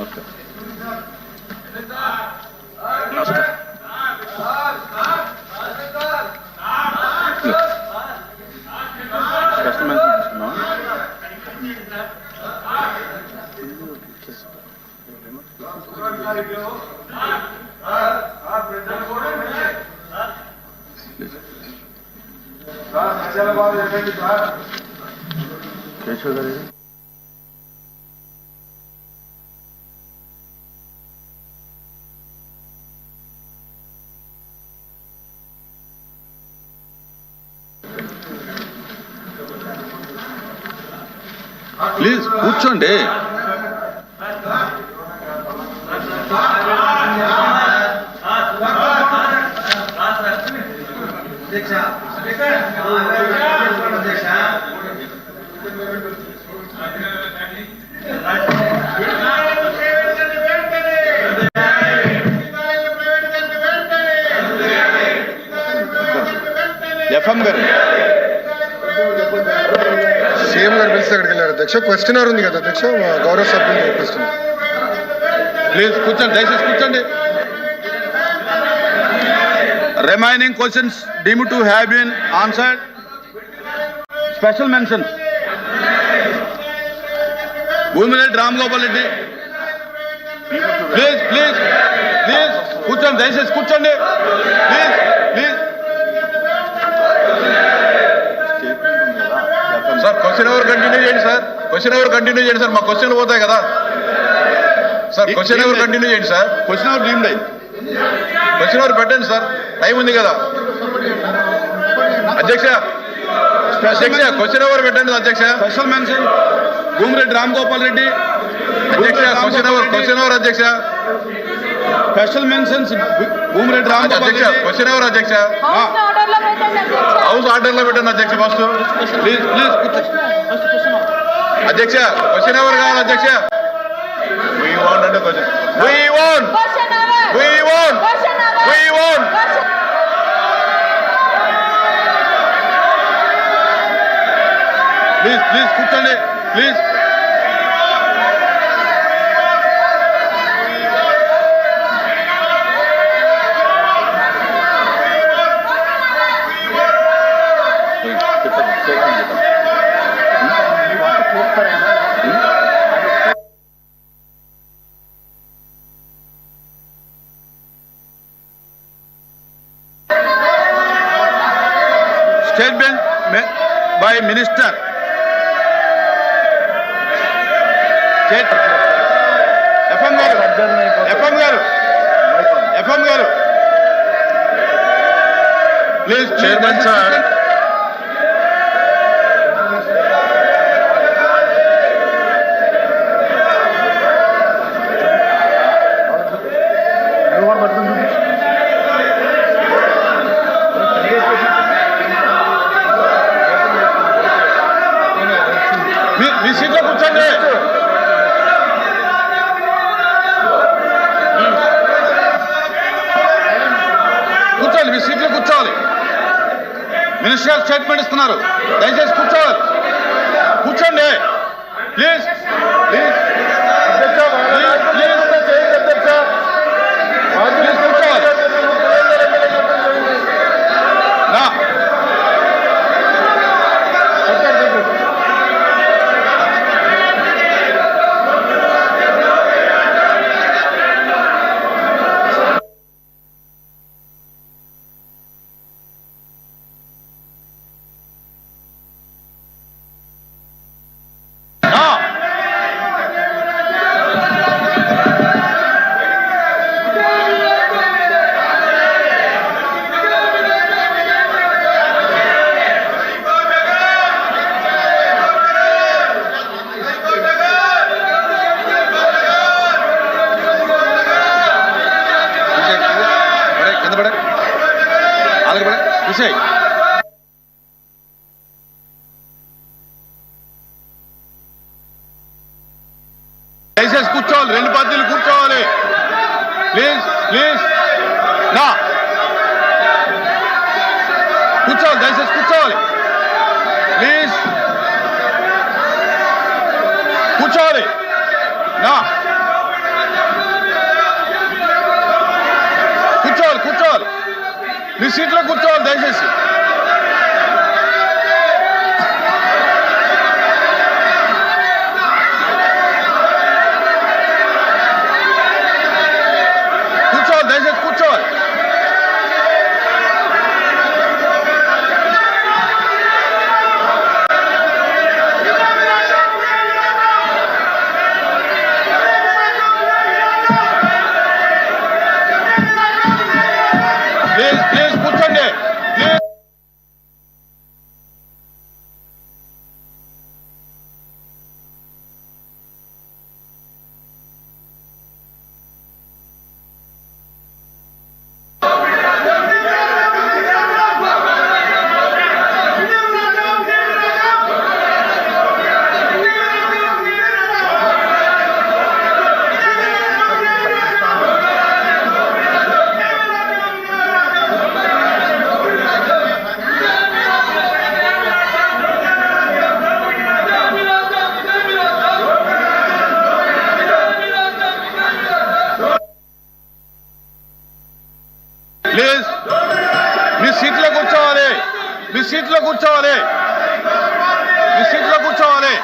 నమస్కారం నమస్కారం special mention తీసుకున్నాం కేశవ్ గారు ఏది? ప్లీజ్ కూర్చోండి. ఎఫ్ఎం గారు. సీఎం గారు పిలిస్తే అక్కడికి వెళ్ళారు. అధ్యక్ష క్వశ్చనర్ ఉంది కదా అధ్యక్ష? గౌరవ సభ్యులు క్వశ్చన్ ప్లీజ్ కూర్చోండి దయచేసి కూర్చోండి. Remaining questions deem to have been answered special mention Bhumireddy Ram Gopal Reddy please please please కూర్చోండి దయచేసి కూర్చోండి. ప్లీజ్ ప్లీజ్ క్వశ్చన్ ఎవరు కంటిన్యూ చేయండి సార్. క్వశ్చన్ ఎవరు కంటిన్యూ చేయండి సార్. మా క్వశ్చన్లు పోతాయి కదా. సార్ క్వశ్చన్ ఎవరు కంటిన్యూ చేయండి సార్. క్వశ్చన్ ఎవరు డీమ్డ్ అయింది క్వశ్చన్ ఎవరు పెట్టండి సార్. టైం ఉంది కదా. అధ్యక్ష అధ్యక్ష క్వశ్చన్ ఎవరు పెట్టండి అధ్యక్ష. Special mention Bhumireddy Ram Gopal Reddy. అధ్యక్ష క్వశ్చన్ ఎవరు క్వశ్చన్ ఎవరు అధ్యక్ష. స్పెషల్ మెన్షన్స్ భూమిరెడ్డి రామ్ అధ్యక్ష క్వశ్చన్ ఎవరు అధ్యక్ష. హౌస్ ఆర్డర్లో పెట్టండి అధ్యక్ష. హౌస్ ఆర్డర్లో పెట్టండి అధ్యక్ష ఫస్ట్ ప్లీజ్ ప్లీజ్ అధ్యక్ష క్వశ్చన్ ఎవరు కావాలి అధ్యక్ష. వీ వాంట్ అంటే question we want question hour we want question hour we want please please కూర్చోండి. Please by minister. State FM garu FM garu FM garu. Please chairman sir. కూర్చోవాలి మీ సీట్లో కూర్చోవాలి. మినిస్టర్ స్టేట్మెంట్ ఇస్తున్నారు. దయచేసి కూర్చోవాలి. కూర్చోండి. ప్లీజ్ విషయ్ దయచేసి కూర్చోవాలి రెండు పార్టీలు మీ సీట్లో కూర్చోవాలి. మీ సీట్లో కూర్చోవాలి.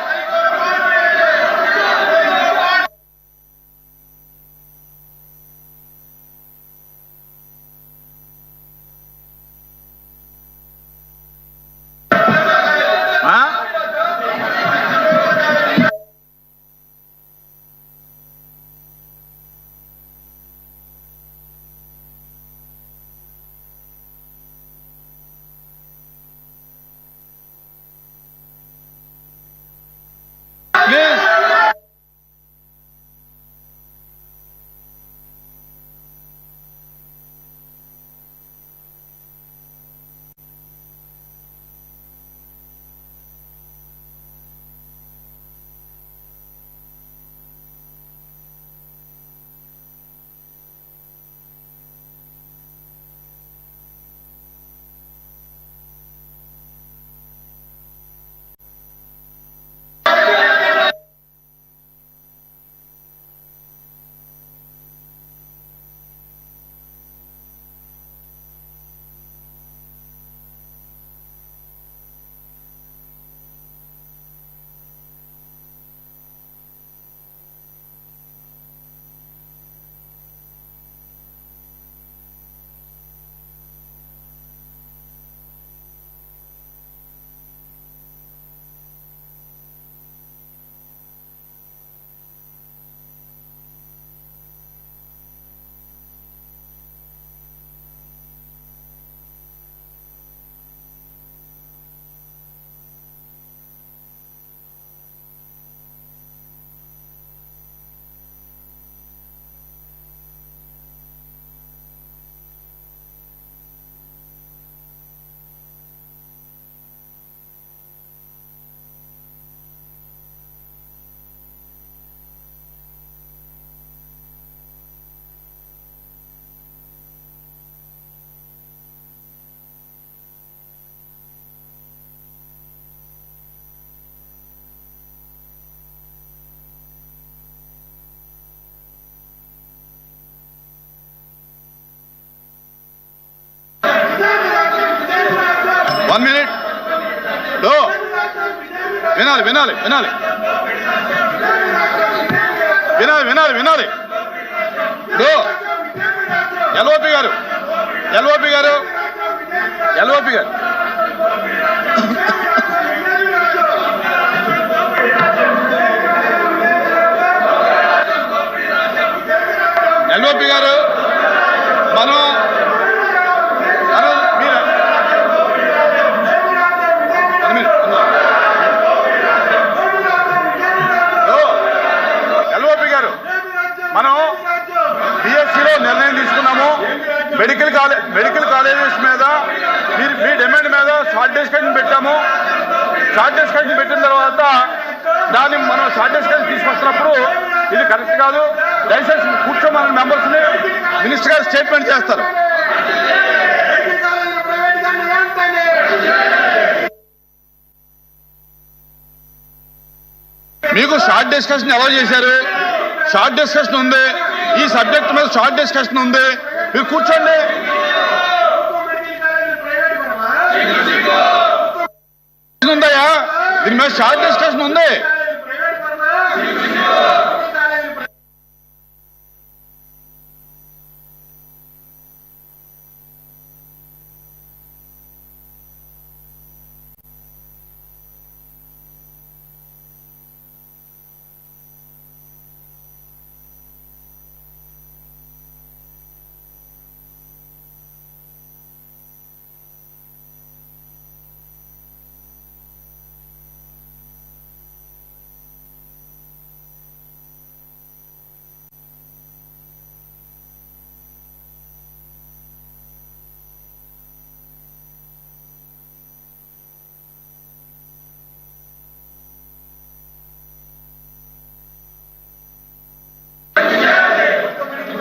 వన్ మినిట్ డో వినాలి వినాలి వినాలి వినాలి వినాలి వినాలి do LOP garu. LOP garu. LOP garu. LOP garu. బిఎస్సిలో నిర్ణయం తీసుకున్నాము. మెడికల్ కాలేజ్ మెడికల్ కాలేజెస్ మీద మీరు మీ డిమాండ్ మీద షార్ట్ డిస్కషన్ పెట్టాము. షార్ట్ డిస్కషన్ పెట్టిన తర్వాత దాన్ని మనం షార్ట్ డిస్కషన్ తీసుకొస్తున్నప్పుడు ఇది కరెక్ట్ కాదు. దయచేసి కూర్చోమని మెంబర్స్ని మినిస్టర్ గారు స్టేట్మెంట్ చేస్తారు. మీకు షార్ట్ డిస్కషన్ ఎలా చేశారు? షార్ట్ డిస్కషన్ ఉంది. ఈ సబ్జెక్ట్ మీద షార్ట్ డిస్కషన్ ఉంది. మీరు కూర్చోండి. ఉందయా దీని మీద షార్ట్ డిస్కషన్ ఉంది.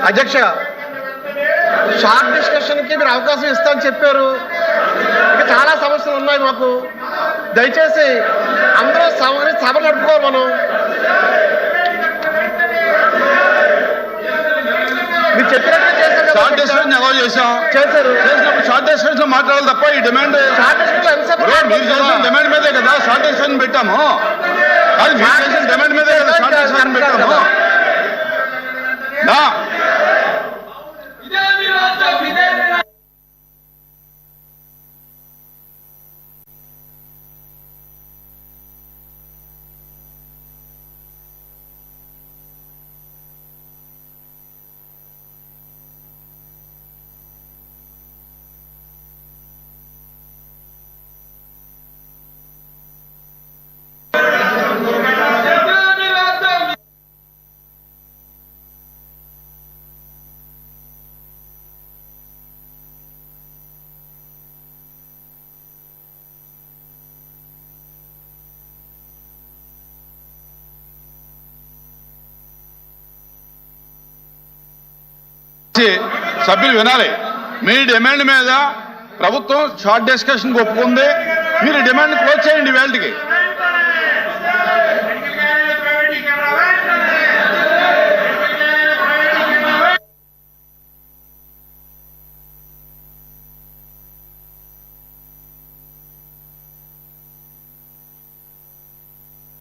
అధ్యక్ష షార్ట్ డిస్కషన్కి మీరు అవకాశం ఇస్తామని చెప్పారు. ఇంకా చాలా సమస్యలు ఉన్నాయి మాకు. దయచేసి అందరూ సభ సభ నడుపుకోవాలి మనం. మీరు చెప్పినట్టు చేశారు షార్ట్? డిస్కషన్ ఎలా చేసాం చేశారు. చేసినప్పుడు షార్ట్ డిస్కషన్లో మాట్లాడాలి తప్ప ఈ డిమాండ్ మీరు చేసిన? డిమాండ్ మీదే కదా షార్ట్ డిస్కషన్ పెట్టాము. అది మీరు చేసిన డిమాండ్ మీదే కదా షార్ట్ డిస్కషన్ పెట్టాము. సభ్యులు వినాలి. మీ డిమాండ్ మీద ప్రభుత్వం షార్ట్ డిస్కషన్ ఒప్పుకుంది. మీరు డిమాండ్ క్లోజ్ చేయండి వేళకి